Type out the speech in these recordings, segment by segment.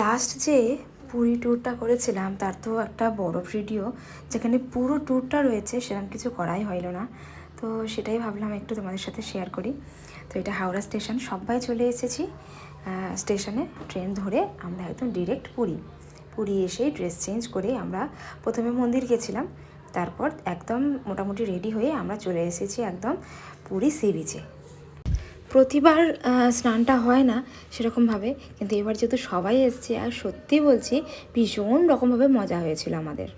Last যে পুরী ট্যুরটা করেছিলাম, তার তো একটা বড় ভিডিও যেখানে পুরো ট্যুরটা রয়েছে সেরকম কিছু করাই হইল না। তো সেটাই ভাবলাম একটু তোমাদের সাথে শেয়ার করি। তো এটা হাওড়া স্টেশন সবাই চলে এসেছি স্টেশনে ট্রেন ধরে আমরা একদম ডিরেক্ট পুরী। পুরী এসেই ড্রেস চেঞ্জ করে আমরা প্রথমে মন্দির গেছিলাম, তারপর একদম মোটামুটি রেডি হয়ে আমরা চলে এসেছি একদম পুরী সি বিচে প্রতিবার স্নানটা হয় না সেরকমভাবে। কিন্তু এবার যেহেতু সবাই এসছে, আর সত্যি বলছি, ভীষণ রকমভাবে মজা হয়েছিল আমাদের।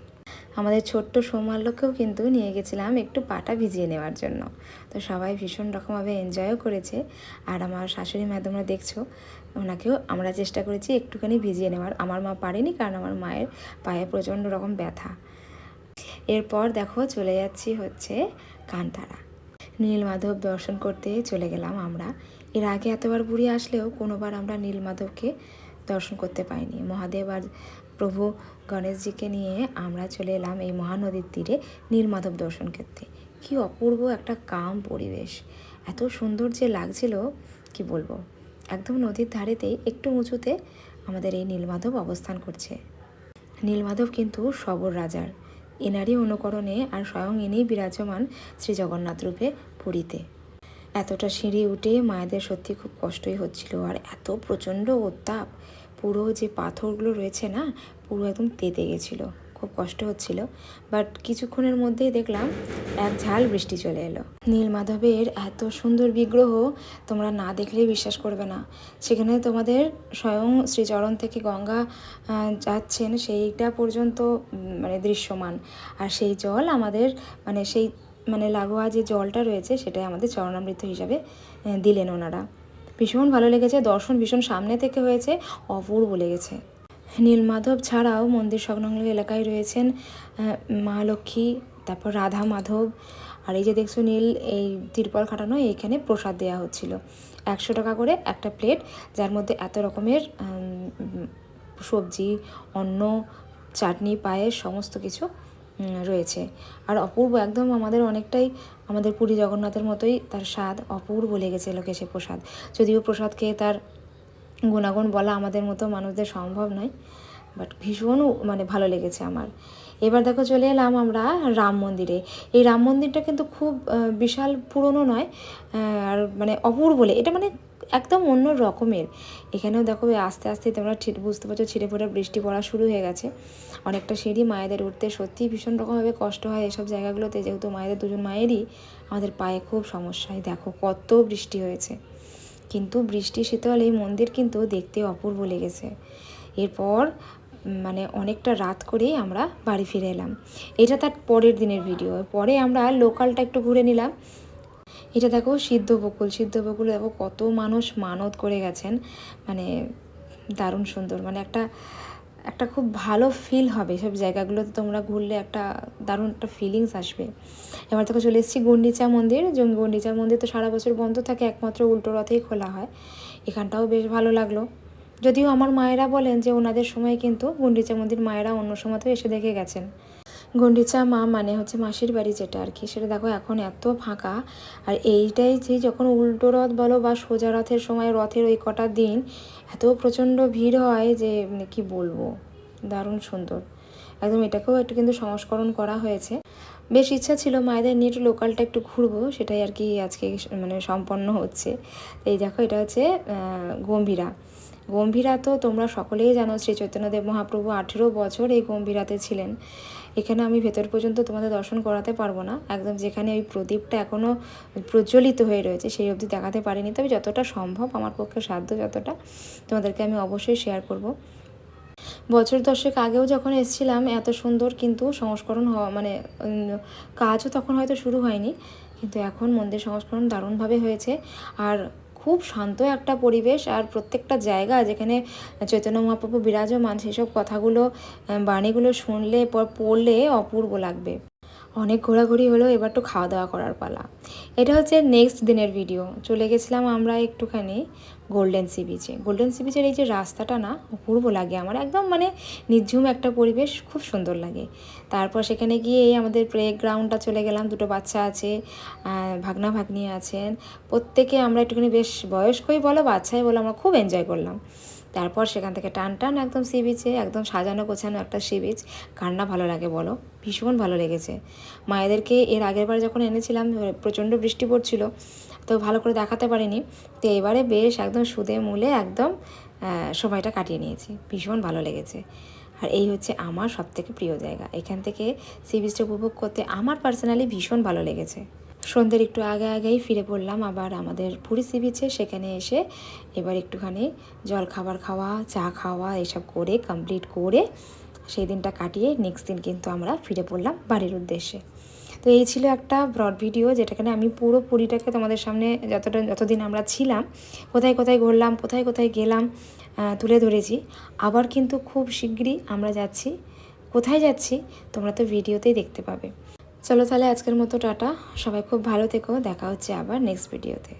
আমাদের ছোট্ট সৌমাল্যকেও কিন্তু নিয়ে গেছিলাম একটু পাটা ভিজিয়ে নেওয়ার জন্য। তো সবাই ভীষণ রকমভাবে এনজয়ও করেছে। আর আমার শাশুড়ি মা তোমরা দেখছ, ওনাকেও আমরা চেষ্টা করেছি একটুখানি ভিজিয়ে নেওয়ার। আমার মা পারেনি কারণ আমার মায়ের পায়ে প্রচণ্ড রকম ব্যথা। এরপর দেখো চলে যাচ্ছি হচ্ছে কান্তারা। নীলমাধব দর্শন করতে চলে গেলাম আমরা। এর আগে এতবার পুরী আসলেও কোনোবার আমরা নীলমাধবকে দর্শন করতে পাইনি। মহাদেব আর প্রভু গণেশজিকে নিয়ে আমরা চলে এলাম এই মহানদীর তীরে নীলমাধব দর্শন করতে। কি অপূর্ব একটা কাম পরিবেশ। এত সুন্দর যে লাগছিল, কি বলব? একদম নদীর ধারেতেই একটু উঁচুতে আমাদের এই নীলমাধব অবস্থান করছে। নীলমাধব কিন্তু সবর রাজার। এনারই অনুকরণে আর স্বয়ং ইনি বিরাজমান শ্রী জগন্নাথ রূপে পুরীতে এতটা সিঁড়ি উঠে মায়েদের সত্যি খুব কষ্টই হচ্ছিল, আর এত প্রচণ্ড উত্তাপ। পুরো যে পাথরগুলো রয়েছে না, পুরো একদম তেতে গেছিল, খুব কষ্ট হচ্ছিল। বাট কিছুক্ষণের মধ্যেই দেখলাম এক ঝাল বৃষ্টি চলে এলো। নীলমাধবের এত সুন্দর বিগ্রহ তোমরা না দেখলেই বিশ্বাস করবে না। সেখানে তোমাদের স্বয়ং শ্রীচরণ থেকে গঙ্গা যাচ্ছেন সেইটা পর্যন্ত মানে দৃশ্যমান। আর সেই জল আমাদের মানে সেই মানে লাগোয়া যে জলটা রয়েছে সেটাই আমাদের চরণামৃত হিসাবে দিলেন ওনারা। ভীষণ ভালো লেগেছে, দর্শন ভীষণ সামনে থেকে হয়েছে, অপূর্ব লেগেছে। নীলমাধব ছাড়াও মন্দির সংলগ্ন এলাকায় রয়েছেন মা লক্ষ্মী, তারপর রাধা মাধব, আর এই যে দেখছ নীল, এই তিরপল খাটানো, এইখানে প্রসাদ দেওয়া হচ্ছিল। একশো টাকা করে একটা প্লেট, যার মধ্যে এত রকমের সবজি, অন্ন, চাটনি, পায়েস, সমস্ত কিছু রয়েছে। আর অপূর্ব একদম আমাদের অনেকটাই আমাদের পুরী জগন্নাথের মতোই তার স্বাদ অপূর্ব লেগেছে লোকে সে প্রসাদ। যদিও প্রসাদ খেয়ে তার গুণাগুণ বলা আমাদের মতো মানুষদের সম্ভব নয় বাট ভীষণ মানে ভালো লেগেছে আমার। এবার দেখো চলে এলাম আমরা রাম মন্দিরে। এই রাম মন্দিরটা কিন্তু খুব বিশাল পুরনো নয় আর মানে অপূর্ব বলে এটা মানে একদম অন্য রকমের। এখানেও দেখো আস্তে আস্তে তোমরা বুঝতে পারছ, ছিঁড়ে ফোটা বৃষ্টি পড়া শুরু হয়ে গেছে। অনেকটা সিঁড়ি মায়েদের উঠতে সত্যিই ভীষণ রকমভাবে কষ্ট হয় এসব জায়গাগুলোতে, যেহেতু মায়েদের দুজন মায়েরই, আমাদের পায়ে খুব সমস্যা হয়। দেখো কত বৃষ্টি হয়েছে। কিন্তু বৃষ্টি শীতল এই মন্দির কিন্তু দেখতে অপূর্ব লেগেছে। এরপর মানে অনেকটা রাত করেই আমরা বাড়ি ফিরে এলাম। এটা তার পরের দিনের ভিডিও পরে আমরা লোকালটা একটু ঘুরে নিলাম। এটা দেখো সিদ্ধ বকুল সিদ্ধ বকুল দেখো কত মানুষ মানত করে গেছেন। মানে দারুণ সুন্দর মানে একটা একটা খুব ভালো ফিল হবে সব জায়গাগুলোতে তোমরা ঘুরলে, একটা দারুণ একটা ফিলিংস আসবে। এবার থেকে চলে এসেছি গন্ডিচা মন্দির। যে গন্ডিচা মন্দির তো সারা বছর বন্ধ থাকে, একমাত্র উল্টো রথেই খোলা হয়। এখানটাও বেশ ভালো লাগল। যদিও আমার মায়েরা বলেন যে ওনাদের সময় কিন্তু গন্ডিচা মন্দির মায়েরা অন্য সময়তেও এসে দেখে গেছেন। গন্ডিচা মা মানে হচ্ছে মাসির বাড়ি যেটা আর কি, সেটা দেখো এখন এত ফাঁকা। আর এইটাই যে যখন উল্টো রথ বলো বা সোজা রথের সময় রথের ওই কটা দিন, এত প্রচণ্ড ভিড় হয় যে মানে কি বলব, দারুণ সুন্দর। একদম এটাকেও একটু কিন্তু সংস্করণ করা হয়েছে। বেশ ইচ্ছা ছিল মায়েদের নিয়ে একটু লোকালটা একটু ঘুরবো, সেটাই আর কি আজকে মানে সম্পন্ন হচ্ছে। এই দেখো এটা হচ্ছে গম্ভীরা। গম্ভীরা তো তোমরা সকলেই জানো শ্রী চৈতন্যদেব মহাপ্রভু আঠেরো বছর এই গম্ভীরাতে ছিলেন। এখানে আমি ভেতর পর্যন্ত তোমাদের দর্শন করাতে পারব না। একদম যেখানে ওই প্রদীপটা এখনও প্রজ্বলিত হয়ে রয়েছে, সেই অবধি দেখাতে পারিনি। তবে যতটা সম্ভব আমার পক্ষে সাধ্য যতটা, তোমাদেরকে আমি অবশ্যই শেয়ার করব। বছর দশেক আগেও যখন এসেছিলাম, এত সুন্দর কিন্তু সংস্করণ হওয়া মানে কাজও তখন হয়তো শুরু হয়নি, কিন্তু এখন মন্দির সংস্করণ দারুণভাবে হয়েছে। আর খুব শান্ত একটা পরিবেশ আর প্রত্যেকটা জায়গা যেখানে চৈতন্য মহাপ্রভু বিরাজমান সেসব কথাগুলো বাণীগুলো শুনলে, পর পড়লে অপূর্ব লাগবে। অনেক ঘোরাঘুরি হলো, এবার তো খাওয়া দাওয়া করার পালা। এটা হচ্ছে নেক্সট দিনের ভিডিও চলে গেছিলাম আমরা একটুখানি গোল্ডেন সি বিচে গোল্ডেন সি বিচের এই যে রাস্তাটা না, অপূর্ব লাগে আমার। একদম মানে নির্ঝুম একটা পরিবেশ, খুব সুন্দর লাগে। তারপর সেখানে গিয়ে এই আমাদের প্লে গ্রাউন্ডটা চলে গেলাম, দুটো বাচ্চা আছে ভাগনা ভাগ্নি আছেন। প্রত্যেকে আমরা একটুখানি বেশ বয়স্কই বলো, বাচ্চাই বলো, আমরা খুব এনজয় করলাম। তারপর সেখান থেকে টান টান একদম সি বিচে, একদম সাজানো গোছানো একটা সি বিচ। কার না ভালো লাগে বলো? ভীষণ ভালো লেগেছে। মায়েদেরকে এর আগের বার যখন এনেছিলাম প্রচণ্ড বৃষ্টি পড়ছিল, তো ভালো করে দেখাতে পারিনি। তো এবারে বেশ একদম সুদে মূলে একদম সময়টা কাটিয়ে নিয়েছি। ভীষণ ভালো লেগেছে। আর এই হচ্ছে আমার সবথেকে প্রিয় জায়গা। এখান থেকে সি বিচটা উপভোগ করতে আমার পার্সোনালি ভীষণ ভালো লেগেছে। সন্ধ্যের একটু আগে আগেই ফিরে পড়লাম, আবার আমাদের পুরী সি বিচে সেখানে এসে এবার একটুখানি জল খাবার খাওয়া, চা খাওয়া এসব করে কমপ্লিট করে সেই দিনটা কাটিয়ে নেক্সট দিন কিন্তু আমরা ফিরে পড়লাম বাড়ির উদ্দেশ্যে। তো এই ছিল একটা ব্রড ভিডিও যেটাখানে আমি পুরো পুরীটাকে তোমাদের সামনে যতটা, যতদিন আমরা ছিলাম, কোথায় কোথায় ঘুরলাম, কোথায় কোথায় গেলাম তুলে ধরেছি। আবার কিন্তু খুব শিগগিরই আমরা যাচ্ছি। কোথায় যাচ্ছি, তোমরা তো ভিডিওতেই দেখতে পাবে। চলো তাহলে আজকের মতো টাটা। সবাই খুব ভালো থেকো। দেখা হচ্ছে আবার নেক্সট ভিডিওতে